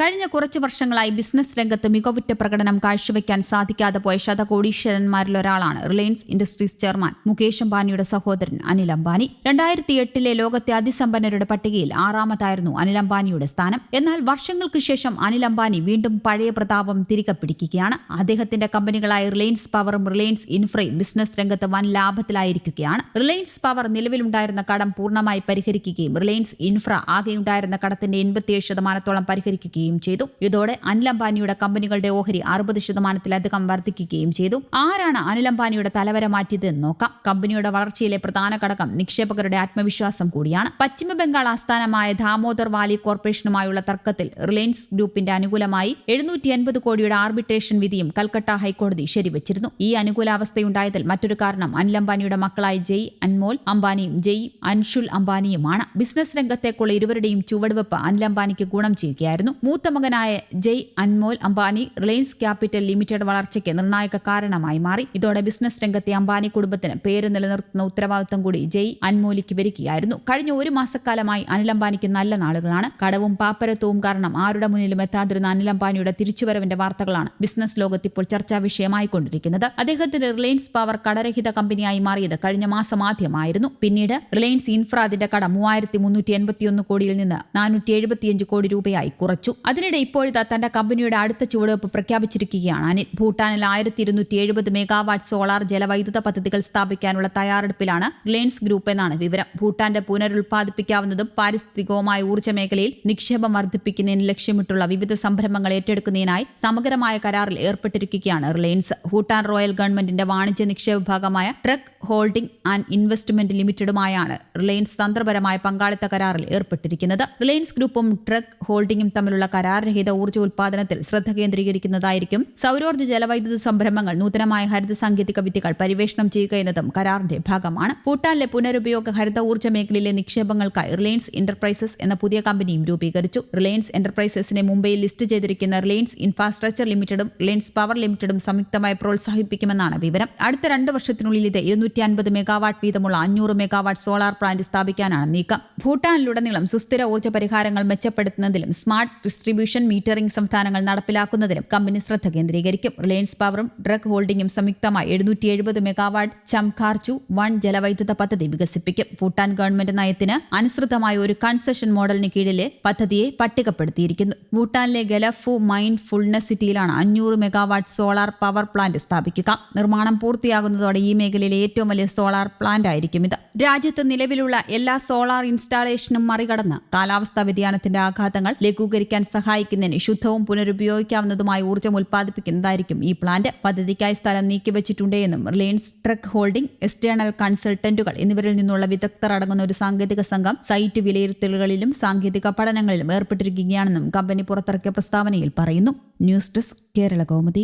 കഴിഞ്ഞ കുറച്ചു വർഷങ്ങളായി ബിസിനസ് രംഗത്ത് മികവുറ്റ പ്രകടനം കാഴ്ചവെക്കാൻ സാധിക്കാതെ പോയ ശതകോടീശ്വരന്മാരിലൊരാളാണ് റിലയൻസ് ഇൻഡസ്ട്രീസ് ചെയർമാൻ മുകേഷ് അംബാനിയുടെ സഹോദരൻ അനിൽ അംബാനി. രണ്ടായിരത്തി എട്ടിലെ ലോകത്തെ അതിസമ്പന്നരുടെ പട്ടികയിൽ ആറാമതായിരുന്നു അനിൽ അംബാനിയുടെ സ്ഥാനം. എന്നാൽ വർഷങ്ങൾക്ക് ശേഷം അനിൽ അംബാനി വീണ്ടും പഴയ പ്രതാപം തിരികെ പിടിക്കുകയാണ്. അദ്ദേഹത്തിന്റെ കമ്പനികളായ റിലയൻസ് പവറും റിലയൻസ് ഇൻഫ്രയും ബിസിനസ് രംഗത്ത് വൻ ലാഭത്തിലായിരിക്കുകയാണ്. റിലയൻസ് പവർ നിലവിലുണ്ടായിരുന്ന കടം പൂർണമായി പരിഹരിക്കുകയും റിലയൻസ് ഇൻഫ്ര ആകെയുണ്ടായിരുന്ന കടത്തിന്റെ എൺപത്തിയേഴ് ശതമാനത്തോളം പരിഹരിക്കുകയും ചെയ്തു. ഇതോടെ അനിൽ അംബാനിയുടെ കമ്പനികളുടെ ഓഹരി അറുപത് ശതമാനത്തിലധികം വർദ്ധിക്കുകയും ചെയ്തു. ആരാണ് അനിൽ അംബാനിയുടെ തലവര മാറ്റിയതെന്ന് നോക്കാം. കമ്പനിയുടെ വളർച്ചയിലെ പ്രധാന ഘടകം നിക്ഷേപകരുടെ ആത്മവിശ്വാസം കൂടിയാണ്. പശ്ചിമ ബംഗാൾ ആസ്ഥാനമായ ദാമോദർ വാലി കോർപ്പറേഷനുമായുള്ള തർക്കത്തിൽ റിലയൻസ് ഗ്രൂപ്പിന്റെ അനുകൂലമായി എഴുന്നൂറ്റി എൺപത് കോടിയുടെ ആർബിട്രേഷൻ വിധിയും കൽക്കട്ട ഹൈക്കോടതി ശരിവച്ചിരുന്നു. ഈ അനുകൂലാവസ്ഥയുണ്ടായതിൽ മറ്റൊരു കാരണം അനിൽ അംബാനിയുടെ മക്കളായ ജയ് അൻമോൾ അംബാനിയും ജയ് അൻഷുൽ അംബാനിയുമാണ്. ബിസിനസ് രംഗത്തേക്കുള്ള ഇരുവരുടെയും ചുവടുവെപ്പ് അനിൽ അംബാനിക്ക് ഗുണം ചെയ്യുകയായിരുന്നു. മൂത്ത മകനായ Jai Anmol Ambani Reliance Capital Limited വളർച്ചയ്ക്ക് നിർണായക കാരണമായി മാറി. ഇതോടെ ബിസിനസ് രംഗത്തെ അംബാനി കുടുംബത്തിന് പേര് നിലനിർത്തുന്ന ഉത്തരവാദിത്തം കൂടി ജയ് അൻമോലിക്ക് വരികയായിരുന്നു. കഴിഞ്ഞ ഒരു മാസക്കാലമായി അനിൽ അംബാനിക്ക് നല്ല നാളുകളാണ്. കടവും പാപ്പരത്വവും കാരണം ആരുടെ മുന്നിലും എത്താതിരുന്ന അനിൽ അംബാനിയുടെ തിരിച്ചുവരവിന്റെ വാർത്തകളാണ് ബിസിനസ് ലോകത്ത് ഇപ്പോൾ ചർച്ചാ വിഷയമായിക്കൊണ്ടിരിക്കുന്നത് അദ്ദേഹത്തിന്റെ റിലയൻസ് പവർ കടരഹിത കമ്പനിയായി മാറിയത് കഴിഞ്ഞ മാസം ആദ്യമായിരുന്നു. പിന്നീട് റിലയൻസ് ഇൻഫ്ര അതിന്റെ കട മൂവായിരത്തി മുന്നൂറ്റി എൺപത്തിയൊന്ന് കോടിയിൽ നിന്ന് നാനൂറ്റി എഴുപത്തിയഞ്ച് കോടി രൂപയായി കുറച്ചു. അതിനിടെ ഇപ്പോഴിതാ തന്റെ കമ്പനിയുടെ അടുത്ത ചുവടുവെപ്പ് പ്രഖ്യാപിച്ചിരിക്കുകയാണ്. അനിൽ ഭൂട്ടാനിൽ ആയിരത്തി ഇരുന്നൂറ്റി എഴുപത് മെഗാവാട്ട് സോളാർ ജലവൈദ്യുത പദ്ധതികൾ സ്ഥാപിക്കാനുള്ള തയ്യാറെടുപ്പിലാണ് റിലയൻസ് ഗ്രൂപ്പ് എന്നാണ് വിവരം. ഭൂട്ടാന്റെ പുനരുൽപ്പാദിപ്പിക്കാവുന്നതും പാരിസ്ഥിതികവുമായ ഊർജ മേഖലയിൽ നിക്ഷേപം വർദ്ധിപ്പിക്കുന്നതിന് ലക്ഷ്യമിട്ടുള്ള വിവിധ സംരംഭങ്ങൾ ഏറ്റെടുക്കുന്നതിനായി സമഗ്രമായ കരാറിൽ ഏർപ്പെട്ടിരിക്കുകയാണ് റിലയൻസ്. ഭൂട്ടാൻ റോയൽ ഗവൺമെന്റിന്റെ വാണിജ്യ നിക്ഷേപ വിഭാഗമായ ട്രക്ക് ഹോൾഡിംഗ് ആൻഡ് ഇൻവെസ്റ്റ്മെന്റ് ലിമിറ്റഡുമായാണ് റിലയൻസ് തന്ത്രപരമായ പങ്കാളിത്ത കരാറിൽ ഏർപ്പെട്ടിരിക്കുന്നത്. റിലയൻസ് ഗ്രൂപ്പും ട്രക്ക് ഹോൾഡിംഗും തമ്മിലുള്ള കരാർരഹിത ഊർജ ഉൽപാദനത്തിൽ ശ്രദ്ധ കേന്ദ്രീകരിക്കുന്നതായിരിക്കും സൗരോർജ ജലവൈദ്യുത സംരംഭങ്ങൾ നൂതനമായ ഹരിത സാങ്കേതിക വിദ്യകൾ പരിവേഷണം ചെയ്യുക എന്നതും കരാറിന്റെ ഭാഗമാണ്. ഭൂട്ടാനിലെ പുനരുപയോഗ ഹരിത ഊർജ മേഖലയിലെ നിക്ഷേപങ്ങൾക്കായി റിലയൻസ് എന്റർപ്രൈസസ് എന്ന പുതിയ കമ്പനിയും രൂപീകരിച്ചു. റിലയൻസ് എന്റർപ്രൈസസിനെ മുംബൈയിൽ ലിസ്റ്റ് ചെയ്തിരിക്കുന്ന റിലയൻസ് ഇൻഫ്രാസ്ട്രക്ചർ ലിമിറ്റഡും റിലയൻസ് പവർ ലിമിറ്റഡും സംയുക്തമായി പ്രോത്സാഹിപ്പിക്കുമെന്നാണ് വിവരം. അടുത്ത രണ്ട് വർഷത്തിനുള്ളിൽ ഇത് ഇരുന്നൂറ്റി അൻപത് മെഗാവാട്ട് വീതമുള്ള അഞ്ഞൂറ് മെഗാവാട്ട് സോളാർ പ്ലാന്റ് സ്ഥാപിക്കാനാണ് നീക്കം. ഭൂട്ടാനിലുടനീളം സുസ്ഥിര ഊർജ പരിഹാരങ്ങൾ മെച്ചപ്പെടുത്തുന്നതിലും സ്മാർട്ട് ഡിസ്ട്രിബ്യൂഷൻ മീറ്ററിംഗ് സംവിധാനങ്ങൾ നടപ്പിലാക്കുന്നതിലും കമ്പനി ശ്രദ്ധ കേന്ദ്രീകരിക്കും. റിലയൻസ് പവറും ഡ്രഗ് ഹോൾഡിംഗും സംയുക്തമായി എഴുന്നൂറ്റി എഴുപത് മെഗാവാട്ട് ചംഖാർച്ചു വൺ ജലവൈദ്യുത പദ്ധതി വികസിപ്പിക്കും. ഭൂട്ടാൻ ഗവൺമെന്റ് നയത്തിന് അനുസൃതമായ ഒരു കൺസെഷൻ മോഡലിന് കീഴിലെ പദ്ധതിയെ പട്ടികപ്പെടുത്തിയിരിക്കുന്നു. ഭൂട്ടാനിലെ ഗലഫു മൈൻഡ് ഫുൾനെസ് സിറ്റിയിലാണ് അഞ്ഞൂറ് മെഗാവാട്ട് സോളാർ പവർ പ്ലാന്റ് സ്ഥാപിക്കുക. നിർമ്മാണം പൂർത്തിയാകുന്നതോടെ ഈ മേഖലയിലെ ഏറ്റവും വലിയ സോളാർ പ്ലാന്റ് ആയിരിക്കും ഇത്. രാജ്യത്ത് നിലവിലുള്ള എല്ലാ സോളാർ ഇൻസ്റ്റാളേഷനും മറികടന്ന്. കാലാവസ്ഥാ വ്യതിയാനത്തിന്റെ ആഘാതങ്ങൾ ലഘൂകരിക്കാൻ സഹായിക്കുന്നതിന് ശുദ്ധവും പുനരുപയോഗിക്കാവുന്നതുമായ ഊർജം ഉൽപ്പാദിപ്പിക്കുന്നതായിരിക്കും ഈ പ്ലാന്റ്. പദ്ധതിക്കായി സ്ഥലം നീക്കിവച്ചിട്ടുണ്ട് എന്നും റിലയൻസ് ട്രക്ക് ഹോൾഡിംഗ് എക്സ്റ്റേണൽ കൺസൾട്ടന്റുകൾ എന്നിവരിൽ നിന്നുള്ള വിദഗ്ധർ അടങ്ങുന്ന ഒരു സാങ്കേതിക സംഘം സൈറ്റ് വിലയിരുത്തലുകളിലും സാങ്കേതിക പഠനങ്ങളിലും ഏർപ്പെട്ടിരിക്കുകയാണെന്നും കമ്പനി പുറത്തിറക്കിയ പ്രസ്താവനയിൽ പറയുന്നു. News desk Kerala Kaumudi.